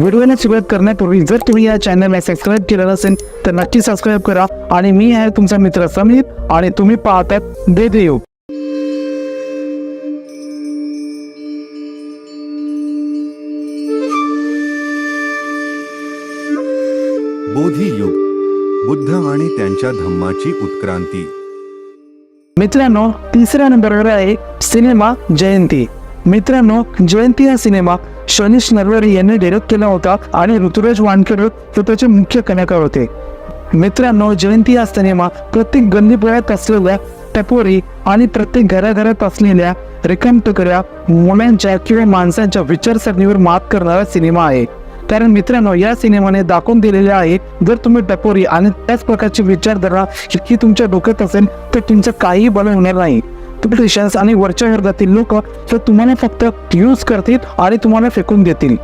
व्हिडिओला सुरुवात करण्यापूर्वी जर तुम्ही या चॅनलला सबस्क्राईब केलं नसेल तर नक्की सबस्क्राईब करा. आणि मी आहे तुमचा मित्र समीर आणि तुम्ही पाहतात दे देव बोधियुग बुद्ध आणि त्यांच्या धम्माची उत्क्रांती. मित्रांनो तिसऱ्या नंबरवर आहे सिनेमा जयंती. मित्रांनो जयंती हा सिनेमा शनीश नरवरे यांनी डिरेक्ट केला होता आणि ऋतुराज वानखेडे हे त्याचे मुख्य कलाकार होते. मित्रांनो जयंती हा सिनेमा प्रत्येक गल्लीपुळ्यात असलेल्या टपोरी आणि प्रत्येक घराघरात असलेल्या रिकामटकऱ्या मुलांच्या किंवा माणसांच्या विचारसरणीवर मात करणारा सिनेमा आहे. कारण मित्रांनो या सिनेमाने दाखवून दिलेले आहे जर तुम्ही टपोरी आणि त्याच प्रकारची विचारधारा ही तुमच्या डोक्यात असेल तर तुमचं काही बल होणार नाही. पॉलिटिशियन्स आणि वरच्या वर्गातील लोक तर तुम्हाला फक्त यूज करतील आणि तुम्हाला फेकून देतील.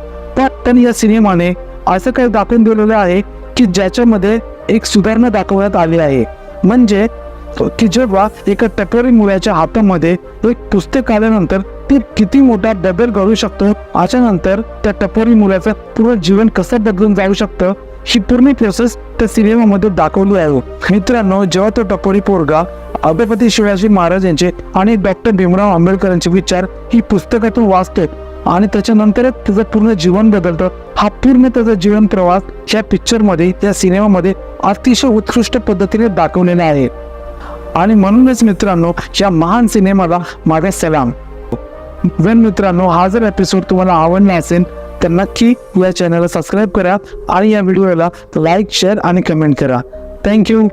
पण या सिनेमाने असं काही दाखवून दिलेलं आहे की ज्याच्यामध्ये एक सुधारणा दाखवण्यात आली आहे. म्हणजे की जेव्हा एका टपोरी मुलाच्या हातामध्ये एक पुस्तक आल्यानंतर ते किती मोठा डबेल घडू शकतो नंतर त्या टपोरी मुलाचं पूर्ण जीवन कसं बदलून जाऊ शकतं ही पूर्ण प्रोसेस त्या सिनेमामध्ये दाखवली आहे. मित्रांनो जेव्हा तो टपोरी पोरगा अभयपती शिवाजी महाराज यांचे आणि डॉक्टर भीमराव आंबेडकरांचे विचार ही पुस्तकातून वाचतोय आणि त्याच्यानंतरच त्याचं पूर्ण जीवन बदलतं. हा पूर्ण त्याचा जीवन प्रवास या पिक्चरमध्ये त्या सिनेमामध्ये अतिशय उत्कृष्ट पद्धतीने दाखवलेला आहे. आणि म्हणूनच मित्रांनो या महान सिनेमाला माझा सलाम. वेन मित्रांनो हा जर एपिसोड तुम्हाला आवडला असेल तर नक्की या चॅनलला सबस्क्राईब करा आणि या व्हिडिओला लाईक शेअर आणि कमेंट करा. Thank you